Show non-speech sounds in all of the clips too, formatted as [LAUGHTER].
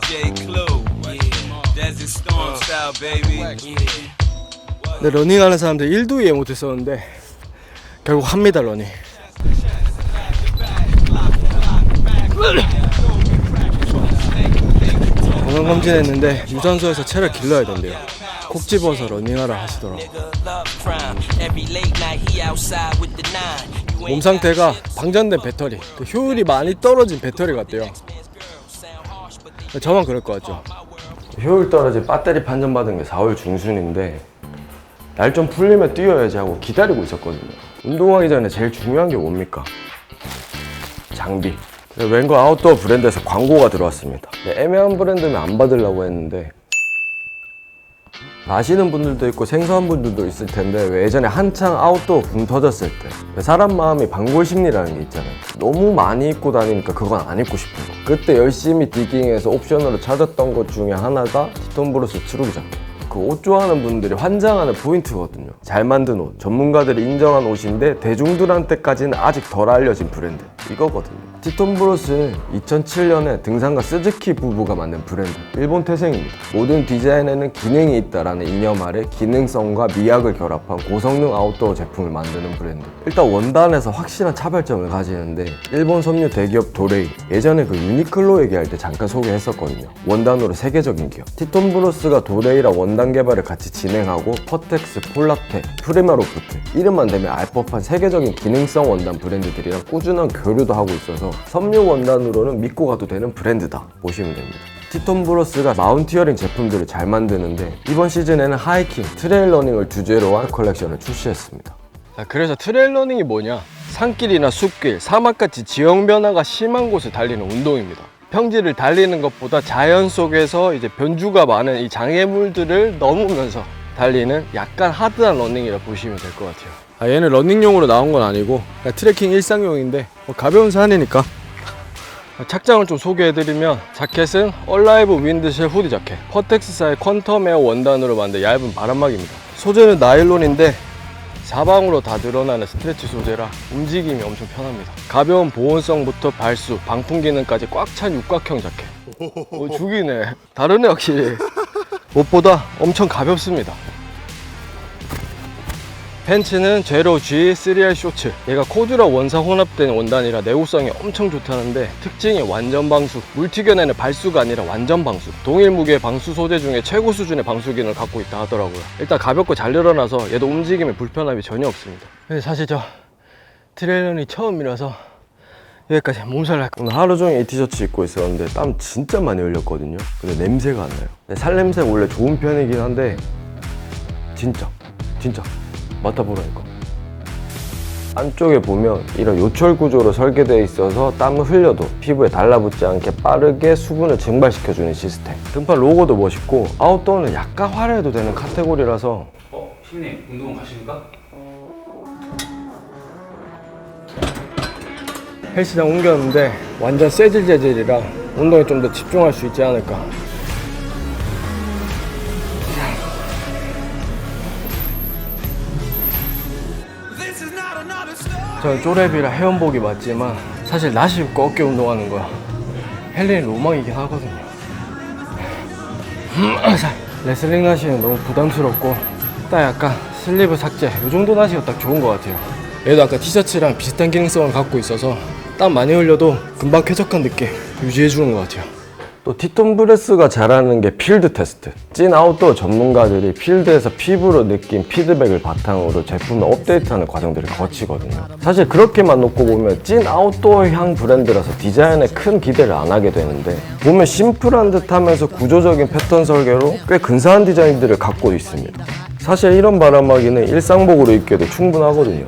DJ Clue. Desert Storm style, baby. 근데 러닝하는 사람들 1도 이해 못했었는데 결국 합니다 러닝. 건강검진했는데 유산소에서 체를 길러야 된대요. 콕 집어서 러닝하라 하시더라고. 몸 상태가 방전된 배터리 그 효율이 많이 떨어진 배터리 같대요 저만 그럴 것 같죠 효율 떨어진 배터리 판정받은 게 4월 중순인데 날 좀 풀리면 뛰어야지 하고 기다리고 있었거든요. 운동하기 전에 제일 중요한 게 뭡니까? 장비. 웬거 아웃도어 브랜드에서 광고가 들어왔습니다. 근데 애매한 브랜드면 안 받으려고 했는데 아시는 분들도 있고 생소한 분들도 있을 텐데 왜 예전에 한창 아웃도어 붐 터졌을 때 사람 마음이 방골 심리라는 게 있잖아요. 너무 많이 입고 다니니까 그건 안 입고 싶은 거. 그때 열심히 디깅해서 옵션으로 찾았던 것 중에 하나가 티톤 브루스 트루기 자켓 그 옷 좋아하는 분들이 환장하는 포인트거든요. 잘 만든 옷, 전문가들이 인정한 옷인데 대중들한테까지는 아직 덜 알려진 브랜드 이거거든요. 티톤 브로스는 2007년에 등산가 스즈키 부부가 만든 브랜드 일본 태생입니다. 모든 디자인에는 기능이 있다라는 이념 아래 기능성과 미학을 결합한 고성능 아웃도어 제품을 만드는 브랜드. 일단 원단에서 확실한 차별점을 가지는데 일본 섬유 대기업 도레이 예전에 그 유니클로 얘기할 때 잠깐 소개했었거든요. 원단으로 세계적인 기업. 티톤 브로스가 도레이랑 원단 개발을 같이 진행하고 퍼텍스, 폴라테, 프리마로프트 이름만 대면 알 법한 세계적인 기능성 원단 브랜드들이랑 꾸준한 교류도 하고 있어서 섬유 원단으로는 믿고 가도 되는 브랜드다 보시면 됩니다. 티톤 브로스가 마운티어링 제품들을 잘 만드는데 이번 시즌에는 하이킹, 트레일 러닝을 주제로 한 컬렉션을 출시했습니다. 자, 그래서 트레일 러닝이 뭐냐? 산길이나 숲길, 사막 같이 지형 변화가 심한 곳을 달리는 운동입니다. 평지를 달리는 것보다 자연 속에서 이제 변주가 많은 이 장애물들을 넘으면서 달리는 약간 하드한 러닝이라 보시면 될 것 같아요. 아, 얘는 러닝용으로 나온 건 아니고 그냥 트레킹 일상용인데 뭐 가벼운 산이니까. 착장을 좀 소개해드리면 자켓은 얼라이브 윈드쉘 후디 자켓. 퍼텍스사의 퀀텀 에어 원단으로 만든 얇은 바람막입니다. 소재는 나일론인데 사방으로 다 드러나는 스트레치 소재라 움직임이 엄청 편합니다. 가벼운 보온성부터 발수, 방풍 기능까지 꽉 찬 육각형 자켓. 오, 죽이네. 다르네 확실히. [LAUGHS] 무엇보다 엄청 가볍습니다 팬츠는 제로 G 3R 쇼츠. 얘가 코듀라 원사 혼합된 원단이라 내구성이 엄청 좋다는데 특징이 완전 방수. 물튀겨내는 발수가 아니라 완전 방수. 동일 무게 방수 소재 중에 최고 수준의 방수 기능을 갖고 있다 하더라고요. 일단 가볍고 잘 늘어나서 얘도 움직임에 불편함이 전혀 없습니다. 근데 사실 저 트레일런이 처음이라서 여기까지 몸살 날 오늘 하루 종일 이 티셔츠 입고 있었는데 땀 진짜 많이 흘렸거든요. 근데 냄새가 안 나요. 근데 살냄새 원래 좋은 편이긴 한데 진짜 진짜 맡아보라니까. 안쪽에 보면 이런 요철 구조로 설계되어 있어서 땀을 흘려도 피부에 달라붙지 않게 빠르게 수분을 증발시켜주는 시스템. 등판 로고도 멋있고 아웃도어는 약간 화려해도 되는 카테고리라서. 어, 신님 운동 가십니까? 헬스장 옮겼는데 완전 쇠질 재질이라 운동에 좀 더 집중할 수 있지 않을까 저는 쪼렙이라 회원복이 맞지만 사실 나시 입고 어깨 운동하는 거야. 헬린이 로망이긴 하거든요. 레슬링 나시는 너무 부담스럽고 딱 약간 슬리브 삭제 이 정도 나시가 딱 좋은 것 같아요. 얘도 아까 티셔츠랑 비슷한 기능성을 갖고 있어서 땀 많이 흘려도 금방 쾌적한 느낌 유지해주는 것 같아요 또 티톤 브레스가 잘하는 게 필드 테스트. 찐 아웃도어 전문가들이 필드에서 피부로 느낀 피드백을 바탕으로 제품을 업데이트하는 과정들을 거치거든요. 사실 그렇게만 놓고 보면 찐 아웃도어향 브랜드라서 디자인에 큰 기대를 안 하게 되는데 보면 심플한 듯 하면서 구조적인 패턴 설계로 꽤 근사한 디자인들을 갖고 있습니다. 사실 이런 바람막이는 일상복으로 입기에도 충분하거든요.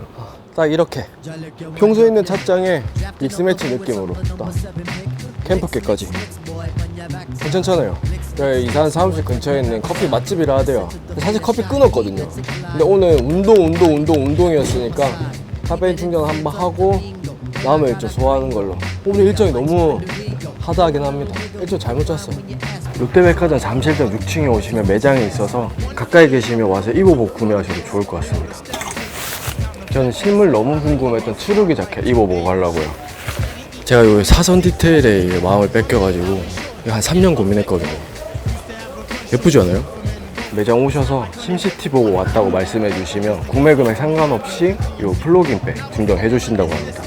딱 이렇게 평소에 있는 착장에 믹스매치 느낌으로 딱 캠프께까지 괜찮잖아요. 저희 이사한 사무실 근처에 있는 커피 맛집이라 하대요. 사실 커피 끊었거든요. 근데 오늘 운동, 운동, 운동, 운동이었으니까 카페인 충전 한번 하고 남은 일정 소화하는 걸로. 오늘 일정이 너무 하드하긴 합니다. 일정 잘못 짰어요. 롯데백화점 잠실점 6층에 오시면 매장이 있어서 가까이 계시면 와서 입어보고 구매하셔도 좋을 것 같습니다. 저는 실물 너무 궁금했던 추루기 자켓 입어보고 가려고요. 제가 요 사선 디테일에 마음을 뺏겨가지고 한 3년 고민했거든요. 예쁘지 않아요? 매장 오셔서 심시티 보고 왔다고 말씀해 주시면 구매 금액 상관없이 이 플로깅백 증정해 주신다고 합니다.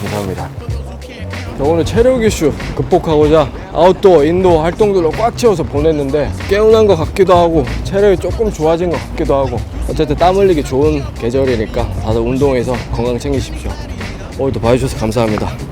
감사합니다. 자, 오늘 체력 이슈 극복하고자 아웃도어, 인도어 활동들로 꽉 채워서 보냈는데 깨운한 것 같기도 하고 체력이 조금 좋아진 것 같기도 하고 어쨌든 땀 흘리기 좋은 계절이니까 다들 운동해서 건강 챙기십시오. 오늘도 봐주셔서 감사합니다.